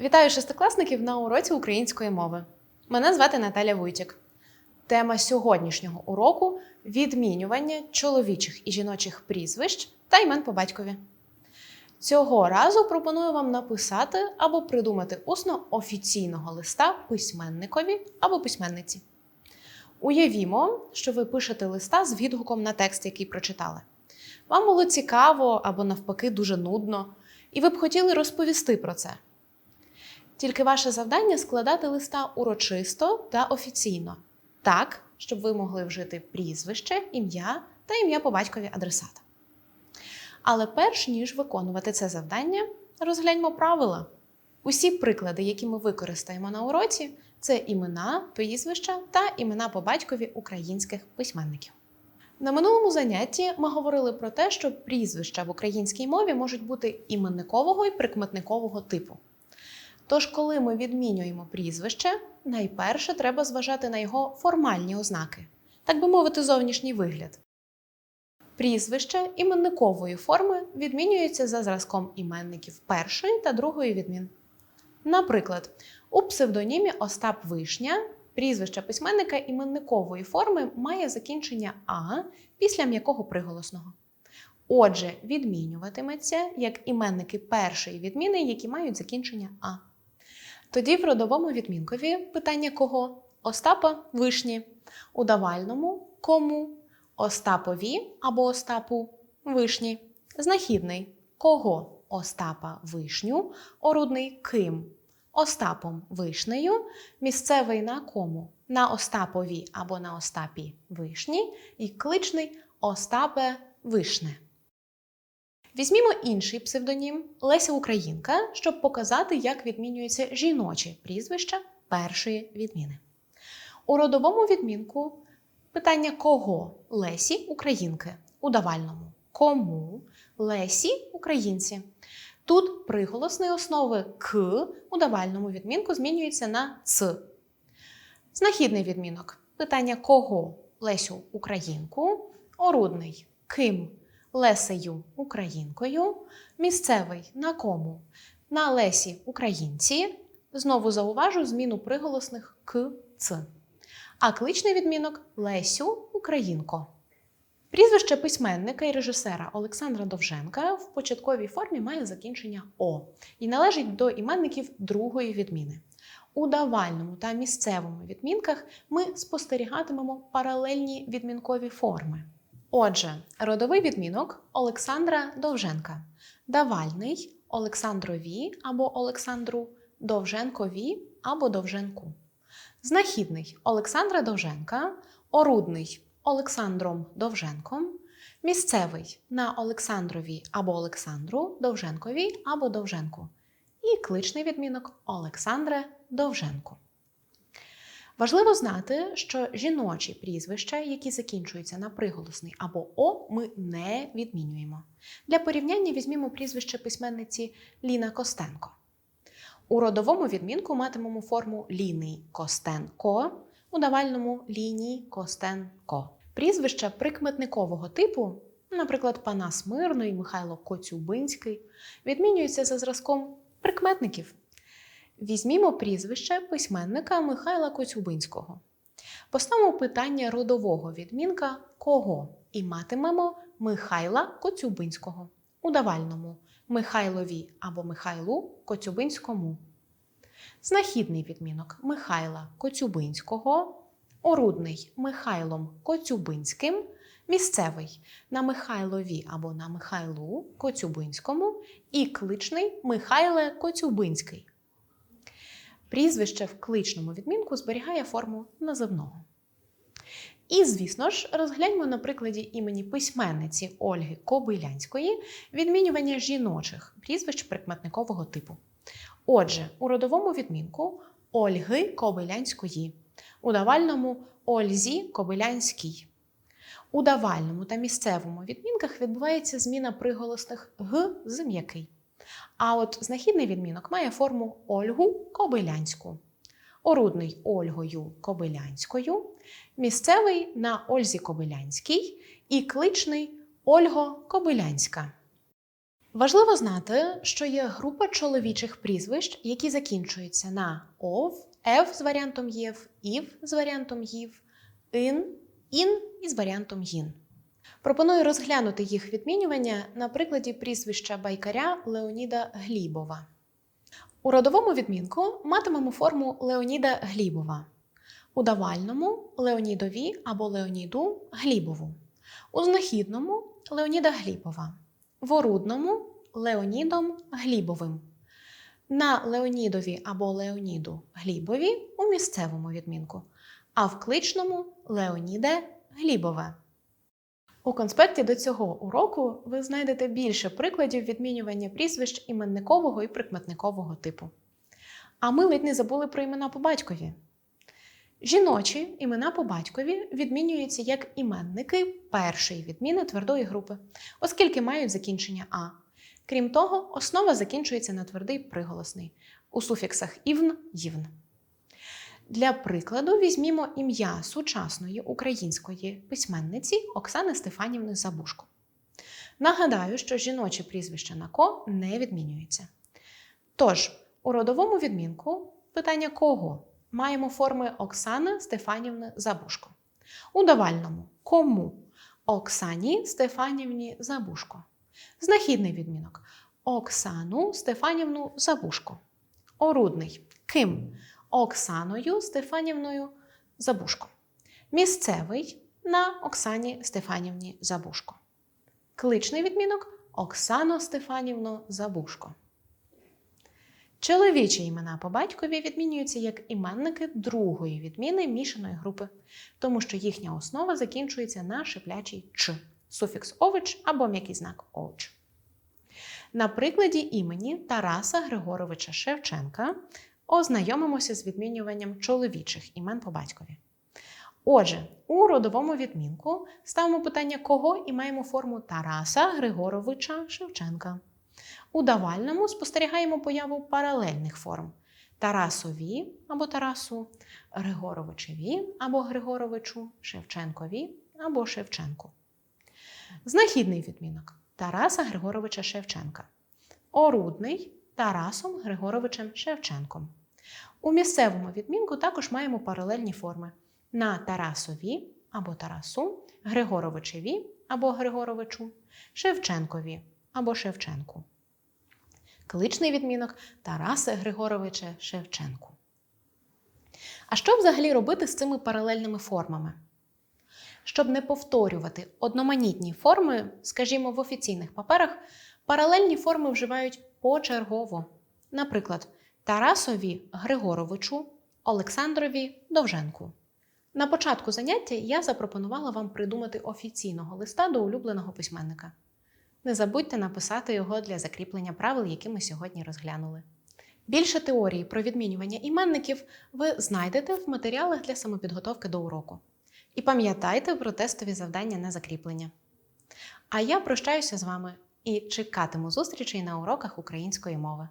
Вітаю шестикласників на уроці української мови. Мене звати Наталя Вуйтік. Тема сьогоднішнього уроку відмінювання чоловічих і жіночих прізвищ та імен по батькові. Цього разу пропоную вам написати або придумати усно офіційного листа письменникові або письменниці. Уявімо, що ви пишете листа з відгуком на текст, який прочитали. Вам було цікаво або навпаки дуже нудно, і ви б хотіли розповісти про це. Тільки ваше завдання складати листа урочисто та офіційно, так, щоб ви могли вжити прізвище, ім'я та ім'я по батькові адресата. Але перш ніж виконувати це завдання, розгляньмо правила. Усі приклади, які ми використаємо на уроці, це імена, прізвища та імена по батькові українських письменників. На минулому занятті ми говорили про те, що прізвища в українській мові можуть бути іменникового і прикметникового типу. Тож, коли ми відмінюємо прізвище, найперше треба зважати на його формальні ознаки, так би мовити, зовнішній вигляд. Прізвище іменникової форми відмінюється за зразком іменників першої та другої відмін. Наприклад, у псевдонімі Остап Вишня прізвище письменника іменникової форми має закінчення А після м'якого приголосного. Отже, відмінюватиметься як іменники першої відміни, які мають закінчення А. Тоді в родовому відмінкові питання кого? Остапа вишні, у давальному кому, Остапові або Остапу вишні, знахідний кого? Остапа вишню, орудний ким, Остапом вишнею, місцевий на кому, на Остапові або на Остапі вишні, і кличний Остапе вишне. Візьмімо інший псевдонім Леся Українка, щоб показати, як відмінюються жіночі прізвища першої відміни. У родовому відмінку питання кого Лесі Українки у давальному кому Лесі Українці. Тут приголосний основи к у давальному відмінку змінюється на ц. Знахідний відмінок питання кого Лесю Українку, орудний ким Лесею Українкою, місцевий на кому? На Лесі Українці. Знову зауважу зміну приголосних к ц. А кличний відмінок Лесю Українко. Прізвище письменника і режисера Олександра Довженка в початковій формі має закінчення О і належить до іменників другої відміни. У давальному та місцевому відмінках ми спостерігатимемо паралельні відмінкові форми. Отже, родовий відмінок Олександра Довженка, давальний Олександрові або Олександру, Довженкові або Довженку. Знахідний Олександра Довженка, орудний Олександром Довженком, місцевий на Олександрові або Олександру, Довженкові або Довженку. І кличний відмінок Олександре Довженку. Важливо знати, що жіночі прізвища, які закінчуються на приголосний або О, ми не відмінюємо. Для порівняння візьмімо прізвище письменниці Ліна Костенко. У родовому відмінку матимемо форму Ліни Костенко, у давальному лінії Костенко. Прізвища прикметникового типу, наприклад, Панас Мирний, Михайло Коцюбинський, відмінюються за зразком прикметників. Візьмімо прізвище письменника Михайла Коцюбинського. Поставимо питання родового відмінка кого і матимемо Михайла Коцюбинського. У давальному Михайлові або Михайлу Коцюбинському. Знахідний відмінок Михайла Коцюбинського, орудний Михайлом Коцюбинським, місцевий на Михайлові або на Михайлу Коцюбинському і кличний Михайле Коцюбинський. Прізвище в кличному відмінку зберігає форму називного. І, звісно ж, розгляньмо на прикладі імені письменниці Ольги Кобилянської відмінювання жіночих прізвищ прикметникового типу. Отже, у родовому відмінку Ольги Кобилянської, у давальному Ользі Кобилянській. У давальному та місцевому відмінках відбувається зміна приголосних г з м'який. А от знахідний відмінок має форму Ольгу Кобилянську, орудний Ольгою Кобилянською, місцевий на Ользі Кобилянській і кличний Ольго Кобилянська. Важливо знати, що є група чоловічих прізвищ, які закінчуються на ов, ев з варіантом єв, ів з варіантом їв, ін, ін із варіантом їн. Пропоную розглянути їх відмінювання на прикладі прізвища байкаря Леоніда Глібова. У родовому відмінку матимемо форму Леоніда Глібова, у давальному Леонідові або Леоніду Глібову, у знахідному Леоніда Глібова, в орудному Леонідом Глібовим, на Леонідові або Леоніду Глібові у місцевому відмінку, а в кличному Леоніде Глібове. У конспекті до цього уроку ви знайдете більше прикладів відмінювання прізвищ іменникового і прикметникового типу. А ми ледь не забули про імена по батькові. Жіночі імена по батькові відмінюються як іменники першої відміни твердої групи, оскільки мають закінчення А. Крім того, основа закінчується на твердий приголосний у суфіксах івн ївн. Для прикладу візьмімо ім'я сучасної української письменниці Оксани Стефанівни Забушко. Нагадаю, що жіноче прізвище на ко не відмінюється. Тож, у родовому відмінку питання кого маємо форми Оксани Стефанівни Забушко. У давальному кому Оксані Стефанівні Забушко. Знахідний відмінок Оксану Стефанівну Забушко. Орудний ким Оксаною Стефанівною Забушко. Місцевий на Оксані Стефанівні Забушко. Кличний відмінок Оксано Стефанівно Забушко. Чоловічі імена по батькові відмінюються як іменники другої відміни мішаної групи, тому що їхня основа закінчується на шиплячий ч, суфікс ович або м'який знак овч. На прикладі імені Тараса Григоровича Шевченка ознайомимося з відмінюванням чоловічих імен по батькові. Отже, у родовому відмінку ставимо питання кого і маємо форму Тараса Григоровича Шевченка. У давальному спостерігаємо появу паралельних форм Тарасові або Тарасу, Григоровичеві або Григоровичу, Шевченкові або Шевченку. Знахідний відмінок Тараса Григоровича Шевченка. Орудний Тарасом Григоровичем Шевченком. У місцевому відмінку також маємо паралельні форми на Тарасові або Тарасу, Григоровичеві або Григоровичу, Шевченкові або Шевченку. Кличний відмінок Тарасе Григоровича Шевченку. А що взагалі робити з цими паралельними формами? Щоб не повторювати одноманітні форми, скажімо, в офіційних паперах, паралельні форми вживають почергово. Наприклад, Тарасові Григоровичу, Олександрові Довженку. На початку заняття я запропонувала вам придумати офіційного листа до улюбленого письменника. Не забудьте написати його для закріплення правил, які ми сьогодні розглянули. Більше теорії про відмінювання іменників ви знайдете в матеріалах для самопідготовки до уроку. І пам'ятайте про тестові завдання на закріплення. А я прощаюся з вами і чекатиму зустрічей на уроках української мови.